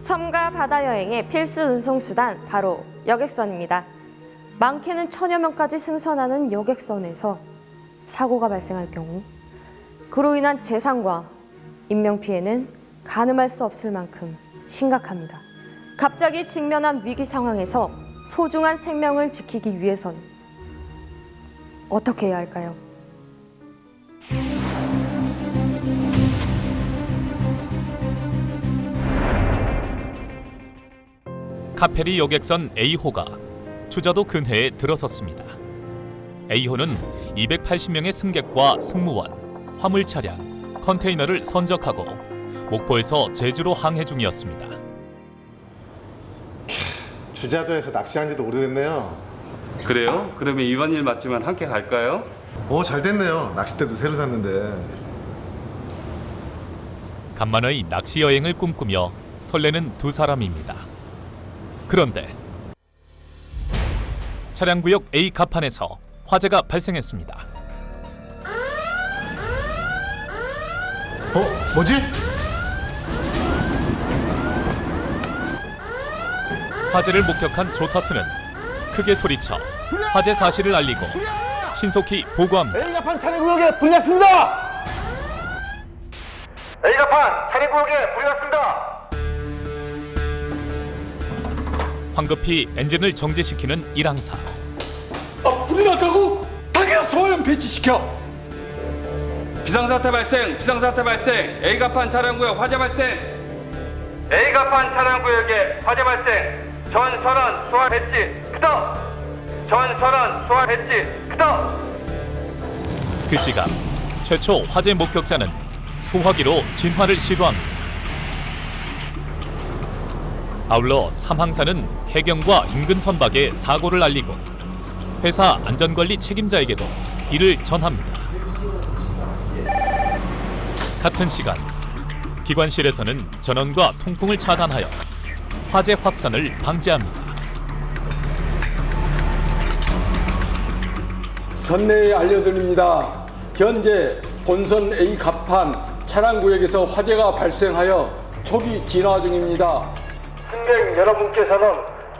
섬과 바다 여행의 필수 운송 수단 바로 여객선입니다. 많게는 천여 명까지 승선하는 여객선에서 사고가 발생할 경우 그로 인한 재산과 인명 피해는 가늠할 수 없을 만큼 심각합니다. 갑자기 직면한 위기 상황에서 소중한 생명을 지키기 위해선 어떻게 해야 할까요? 카페리 여객선 A호가 추자도 근해에 들어섰습니다. A호는 280명의 승객과 승무원, 화물 차량, 컨테이너를 선적하고 목포에서 제주로 항해 중이었습니다. 주자도에서 낚시한 지도 오래됐네요. 그래요? 그러면 이번 일 맞지만 함께 갈까요? 오, 잘 됐네요. 낚싯대도 새로 샀는데. 간만의 낚시 여행을 꿈꾸며 설레는 두 사람입니다. 그런데 차량 구역 A 갑판에서 화재가 발생했습니다. 어, 뭐지? 화재를 목격한 조타수는 크게 소리쳐 화재 사실을 알리고 신속히 보고합니다. A가판 차례구역에 불이 났습니다! A가판 차례구역에 불이 났습니다! 황급히 엔진을 정지시키는 일항사. 아, 불이 났다고? 당장 소형 배치시켜. 비상사태 발생! 비상사태 발생! A가판 차량구역 화재 발생! A가판 차량구역에 화재 발생! 전 선원 소화 배치 크더! 전 선원 소화 배치 크더! 그 시각 최초 화재 목격자는 소화기로 진화를 시도합니다. 아울러 삼항사는 해경과 인근 선박에 사고를 알리고 회사 안전관리 책임자에게도 이를 전합니다. 같은 시간 기관실에서는 전원과 통풍을 차단하여 화재 확산을 방지합니다. 선내에 알려드립니다. 현재 본선 A 갑판 차량 구역에서 화재가 발생하여 초기 진화 중입니다. 승객 여러분께서는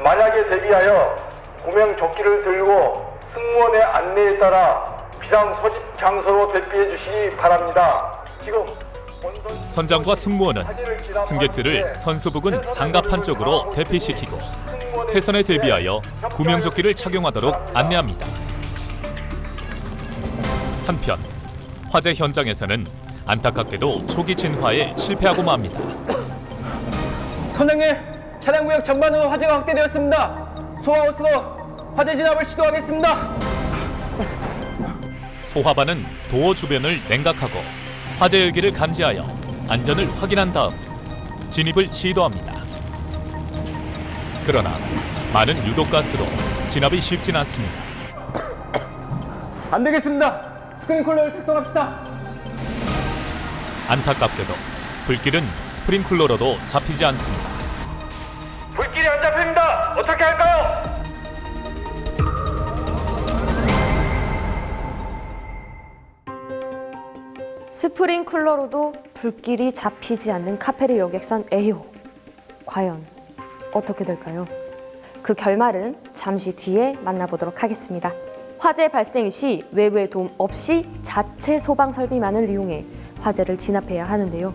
만약에 대비하여 구명 조끼를 들고 승무원의 안내에 따라 비상 소집 장소로 대피해 주시기 바랍니다. 지금 선장과 승무원은 승객들을 선수 부근 상가판 쪽으로 대피시키고 태선에 대비하여 구명조끼를 착용하도록 안내합니다. 한편 화재 현장에서는 안타깝게도 초기 진화에 실패하고 맙니다. 선장님, 차량구역 전반으로 화재가 확대되었습니다. 소하우스로 화재 진압을 시도하겠습니다. 소화반은 도어 주변을 냉각하고 화재 열기를 감지하여 안전을 확인한 다음 진입을 시도합니다. 그러나 많은 유독가스로 진압이 쉽진 않습니다. 안 되겠습니다. 스크린콜러를 작동합시다. 안타깝게도 불길은 스프링클러로도 잡히지 않습니다. 스프링클러로도 불길이 잡히지 않는 카페리 여객선 A호. 과연 어떻게 될까요? 그 결말은 잠시 뒤에 만나보도록 하겠습니다. 화재 발생 시 외부의 도움 없이 자체 소방 설비만을 이용해 화재를 진압해야 하는데요.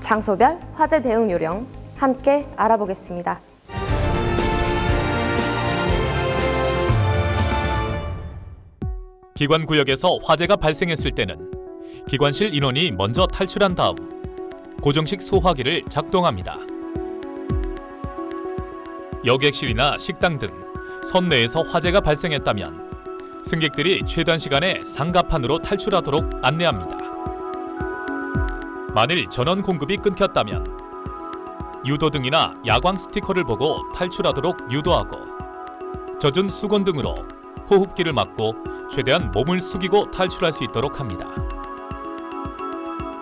장소별 화재 대응 요령 함께 알아보겠습니다. 기관 구역에서 화재가 발생했을 때는 기관실 인원이 먼저 탈출한 다음 고정식 소화기를 작동합니다. 여객실이나 식당 등 선내에서 화재가 발생했다면 승객들이 최단 시간에 상가판으로 탈출하도록 안내합니다. 만일 전원 공급이 끊겼다면 유도등이나 야광 스티커를 보고 탈출하도록 유도하고 젖은 수건 등으로 호흡기를 막고 최대한 몸을 숙이고 탈출할 수 있도록 합니다.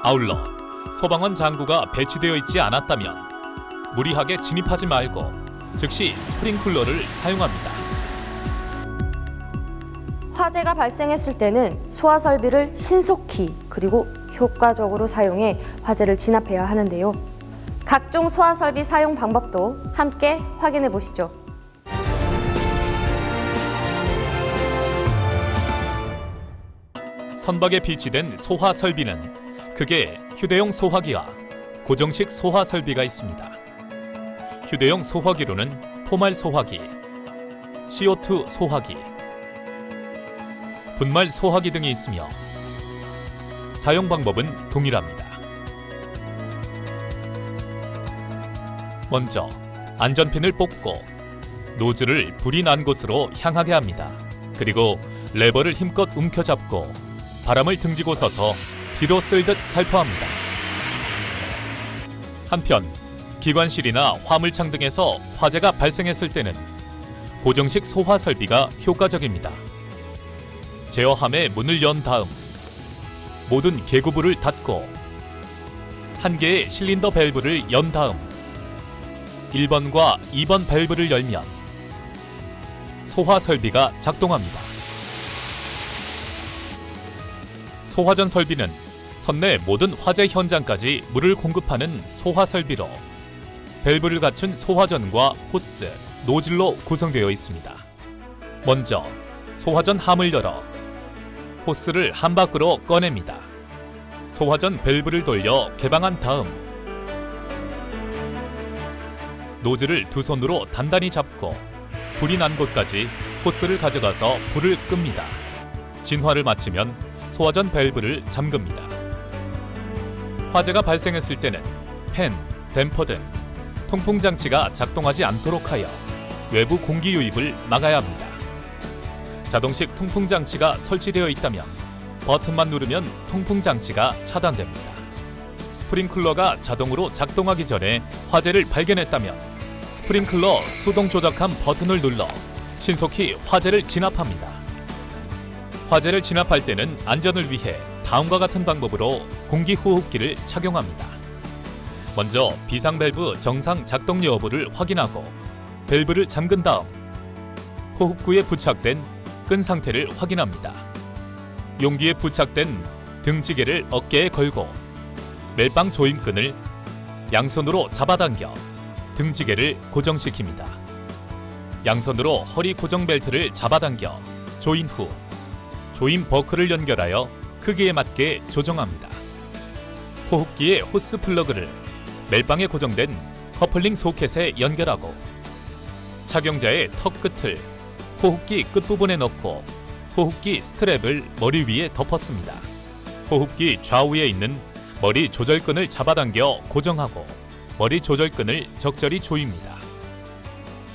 아울러 소방관 장구가 배치되어 있지 않았다면 무리하게 진입하지 말고 즉시 스프링클러를 사용합니다. 화재가 발생했을 때는 소화 설비를 신속히 그리고 효과적으로 사용해 화재를 진압해야 하는데요. 각종 소화 설비 사용 방법도 함께 확인해 보시죠. 선박에 비치된 소화 설비는 크게 휴대용 소화기와 고정식 소화 설비가 있습니다. 휴대용 소화기로는 포말 소화기, CO2 소화기, 분말 소화기 등이 있으며 사용 방법은 동일합니다. 먼저 안전핀을 뽑고 노즐을 불이 난 곳으로 향하게 합니다. 그리고 레버를 힘껏 움켜잡고 바람을 등지고 서서 비로 쓸듯 살포합니다. 한편 기관실이나 화물창 등에서 화재가 발생했을 때는 고정식 소화 설비가 효과적입니다. 제어함의 문을 연 다음 모든 개구부를 닫고 한 개의 실린더 밸브를 연 다음 1번과 2번 밸브를 열면 소화 설비가 작동합니다. 소화전 설비는 선내 모든 화재 현장까지 물을 공급하는 소화 설비로 밸브를 갖춘 소화전과 호스, 노즐로 구성되어 있습니다. 먼저 소화전 함을 열어 호스를 한 밖으로 꺼냅니다. 소화전 밸브를 돌려 개방한 다음 노즐을 두 손으로 단단히 잡고 불이 난 곳까지 호스를 가져가서 불을 끕니다. 진화를 마치면 소화전 밸브를 잠급니다. 화재가 발생했을 때는 팬, 댐퍼 등 통풍 장치가 작동하지 않도록 하여 외부 공기 유입을 막아야 합니다. 자동식 통풍 장치가 설치되어 있다면 버튼만 누르면 통풍 장치가 차단됩니다. 스프링클러가 자동으로 작동하기 전에 화재를 발견했다면 스프링클러 수동 조작함 버튼을 눌러 신속히 화재를 진압합니다. 화재를 진압할 때는 안전을 위해 다음과 같은 방법으로 공기 호흡기를 착용합니다. 먼저 비상 밸브 정상 작동 여부를 확인하고 밸브를 잠근 다음 호흡구에 부착된 끈 상태를 확인합니다. 용기에 부착된 등지개를 어깨에 걸고 멜빵 조임끈을 양손으로 잡아당겨 등지개를 고정시킵니다. 양손으로 허리 고정 벨트를 잡아당겨 조인 후 조인 버클을 연결하여 크기에 맞게 조정합니다. 호흡기의 호스 플러그를 멜빵에 고정된 커플링 소켓에 연결하고 착용자의 턱 끝을 호흡기 끝부분에 넣고 호흡기 스트랩을 머리 위에 덮었습니다. 호흡기 좌우에 있는 머리 조절끈을 잡아당겨 고정하고 머리 조절끈을 적절히 조입니다.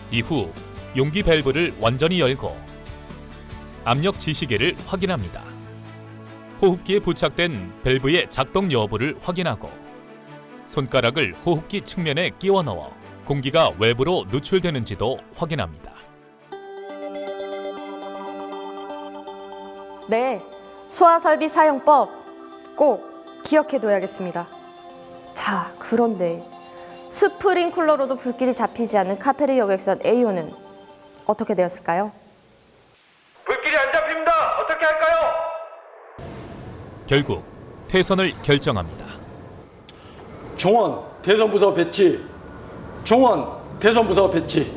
이후 용기 밸브를 완전히 열고 압력 지시계를 확인합니다. 호흡기에 부착된 밸브의 작동 여부를 확인하고 손가락을 호흡기 측면에 끼워 넣어 공기가 외부로 누출되는지도 확인합니다. 네, 소화 설비 사용법 꼭 기억해 둬야겠습니다. 자, 그런데 스프링쿨러로도 불길이 잡히지 않는 카페리 여객선 A호는 어떻게 되었을까요? 불길이 안 잡힙니다. 어떻게 할까요? 결국 퇴선을 결정합니다. 종원 대선 부서 배치. 종원 대선 부서 배치.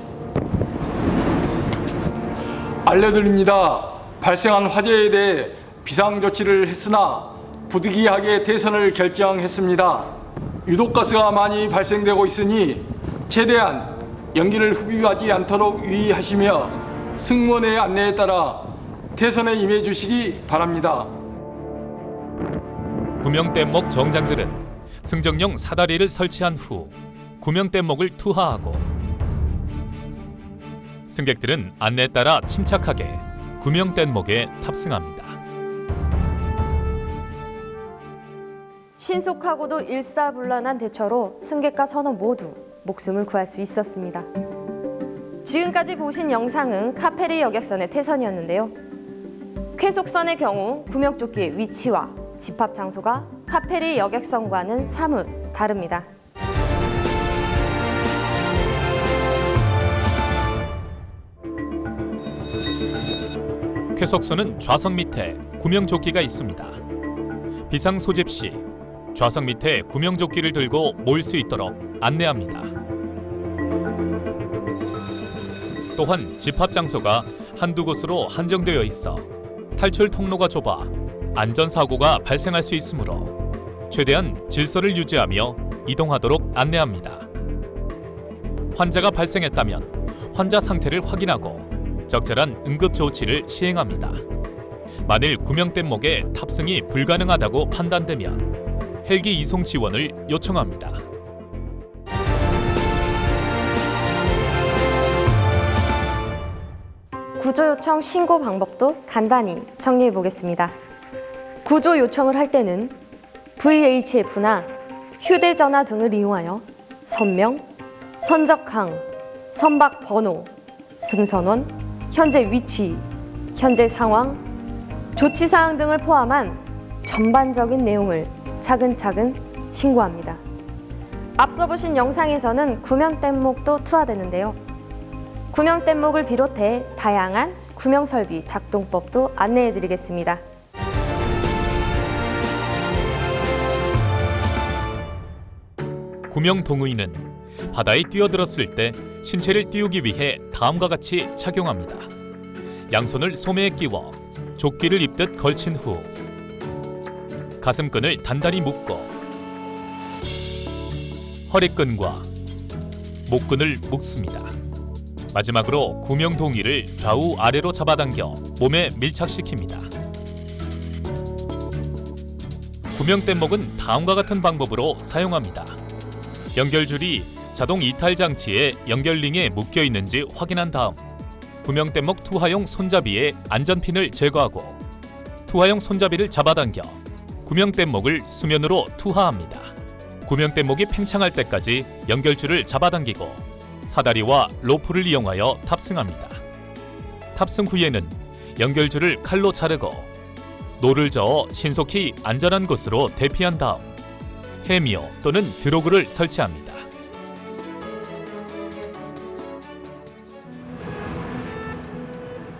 알려드립니다. 발생한 화재에 대해 비상 조치를 했으나 부득이하게 대선을 결정했습니다. 유독 가스가 많이 발생되고 있으니 최대한 연기를 흡입하지 않도록 유의하시며 승무원의 안내에 따라 대선에 임해 주시기 바랍니다. 구명뗏목 정장들은 승정용 사다리를 설치한 후 구명뗏목을 투하하고 승객들은 안내에 따라 침착하게 구명뗏목에 탑승합니다. 신속하고도 일사불란한 대처로 승객과 선원 모두 목숨을 구할 수 있었습니다. 지금까지 보신 영상은 카페리 여객선의 퇴선이었는데요. 쾌속선의 경우 구명조끼의 위치와 집합 장소가 카페리 여객선과는 사뭇 다릅니다. 쾌속선은 좌석 밑에 구명조끼가 있습니다. 비상 소집 시 좌석 밑에 구명조끼를 들고 모일 수 있도록 안내합니다. 또한 집합 장소가 한두 곳으로 한정되어 있어 탈출 통로가 좁아 안전사고가 발생할 수 있으므로 최대한 질서를 유지하며 이동하도록 안내합니다. 환자가 발생했다면 환자 상태를 확인하고 적절한 응급 조치를 시행합니다. 만일 구명뗏목에 탑승이 불가능하다고 판단되면 헬기 이송 지원을 요청합니다. 구조 요청 신고 방법도 간단히 정리해 보겠습니다. 구조 요청을 할 때는 VHF나 휴대전화 등을 이용하여 선명, 선적항, 선박 번호, 승선원, 현재 위치, 현재 상황, 조치 사항 등을 포함한 전반적인 내용을 차근차근 신고합니다. 앞서 보신 영상에서는 구명 뗏목도 투하되는데요. 구명 뗏목을 비롯해 다양한 구명 설비 작동법도 안내해 드리겠습니다. 구명 동의는 바다에 뛰어들었을 때 신체를 띄우기 위해 다음과 같이 착용합니다. 양손을 소매에 끼워 조끼를 입듯 걸친 후 가슴끈을 단단히 묶고 허리끈과 목끈을 묶습니다. 마지막으로 구명 동의를 좌우 아래로 잡아당겨 몸에 밀착시킵니다. 구명 뗏목은 다음과 같은 방법으로 사용합니다. 연결줄이 자동 이탈 장치에 연결링에 묶여 있는지 확인한 다음 구명 뗏목 투하용 손잡이에 안전핀을 제거하고 투하용 손잡이를 잡아당겨 구명 뗏목을 수면으로 투하합니다. 구명 뗏목이 팽창할 때까지 연결줄을 잡아당기고 사다리와 로프를 이용하여 탑승합니다. 탑승 후에는 연결줄을 칼로 자르고 노를 저어 신속히 안전한 곳으로 대피한 다음 해미어 또는 드로그를 설치합니다.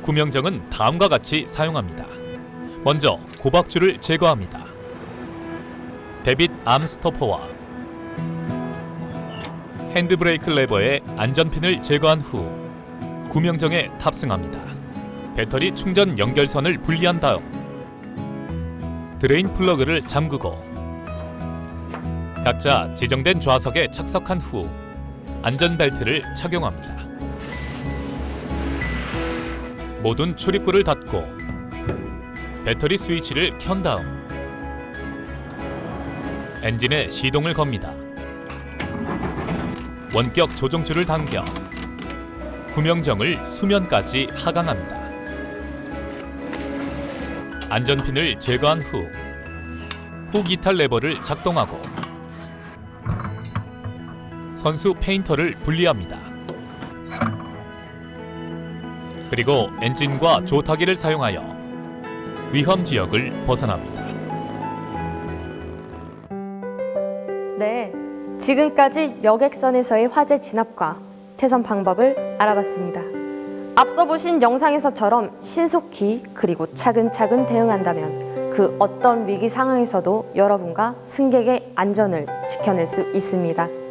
구명정은 다음과 같이 사용합니다. 먼저 고박줄을 제거합니다. 데빗 암스토퍼와 핸드브레이크 레버의 안전핀을 제거한 후 구명정에 탑승합니다. 배터리 충전 연결선을 분리한 다음 드레인 플러그를 잠그고 각자 지정된 좌석에 착석한 후 안전벨트를 착용합니다. 모든 출입구를 닫고 배터리 스위치를 켠 다음 엔진에 시동을 겁니다. 원격 조종줄을 당겨 구명정을 수면까지 하강합니다. 안전핀을 제거한 후훅 이탈 레버를 작동하고 선수 페인터를 분리합니다. 그리고 엔진과 조타기를 사용하여 위험 지역을 벗어납니다. 네, 지금까지 여객선에서의 화재 진압과 태선 방법을 알아봤습니다. 앞서 보신 영상에서처럼 신속히 그리고 차근차근 대응한다면 그 어떤 위기 상황에서도 여러분과 승객의 안전을 지켜낼 수 있습니다.